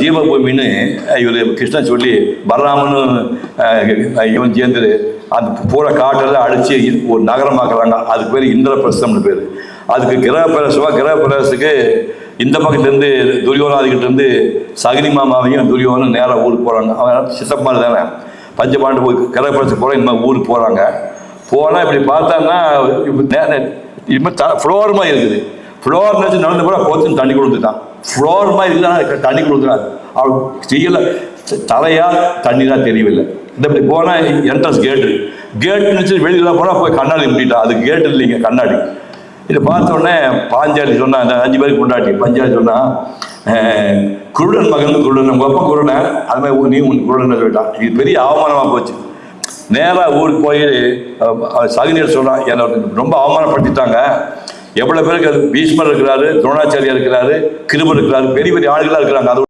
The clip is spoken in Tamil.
ஜீவபூமின்னு இவர் கிருஷ்ணன் சொல்லி பலராமனு இவன் சேர்ந்து அந்த பூரா காட்டெல்லாம் அழிச்சு ஒரு நகரமாக்குறாங்க. அதுக்கு பேர் இந்திரபிரசம்னு பேர். அதுக்கு கிரகப்பிரசமாக கிரகப்பிரசத்துக்கு இந்த பக்கத்துலேருந்து துரியோனாதிக்கிட்ட சகினி மாமாவையும் துரியோனும் நேராக ஊருக்கு போகிறாங்க அவன் சித்தப்பாடு தானே. பஞ்சபாண்டு போய் கிரகப்பிரசத்துக்கு போகிற இந்த மாதிரி ஊருக்கு போகிறாங்க போனால் இப்படி பார்த்தாங்கன்னா இப்போ த ஃப்ளோர் மாதிரி இருக்குது. ஃப்ளோர் நினச்சி நடந்து கூட போத்துன்னு தண்ணி கொடுத்துட்டான் ஃப்ளோர் மாதிரி இருந்தால் தண்ணி கொடுக்குறாரு. அவர் செய்யலை. தலையா தண்ணிலாம் தெரியவில்லை. இந்த இப்படி போனால் என்ட்ரன்ஸ் கேட்டு கேட்டு நினச்சி வெளியில் போனால் போய் கண்ணாடி முடிட்டா அது கேட்டு இல்லைங்க கண்ணாடி. இதை பார்த்தோடனே பாஞ்சாலி சொன்னா அந்த அஞ்சு பேருக்கு கொண்டாட்டி பஞ்சாலி சொன்னால் குருடன் மகன் குருடன். உங்க அப்பா குருடன்? அது மாதிரி நீ உன் குருடன் சொல்லிட்டான். இது பெரிய அவமானமாக போச்சு. நேராக ஊருக்கு போய் சகுனியர் சொல்கிறான் என்னை ரொம்ப அவமானப்படுத்திட்டாங்க. எவ்வளோ பேருக்கு அது பீஷ்மர் இருக்கிறாரு துரோணாச்சாரியா இருக்கிறாரு கிருபர் இருக்கிறாரு பெரிய பெரிய ஆளுகளாக இருக்கிறாங்க. அது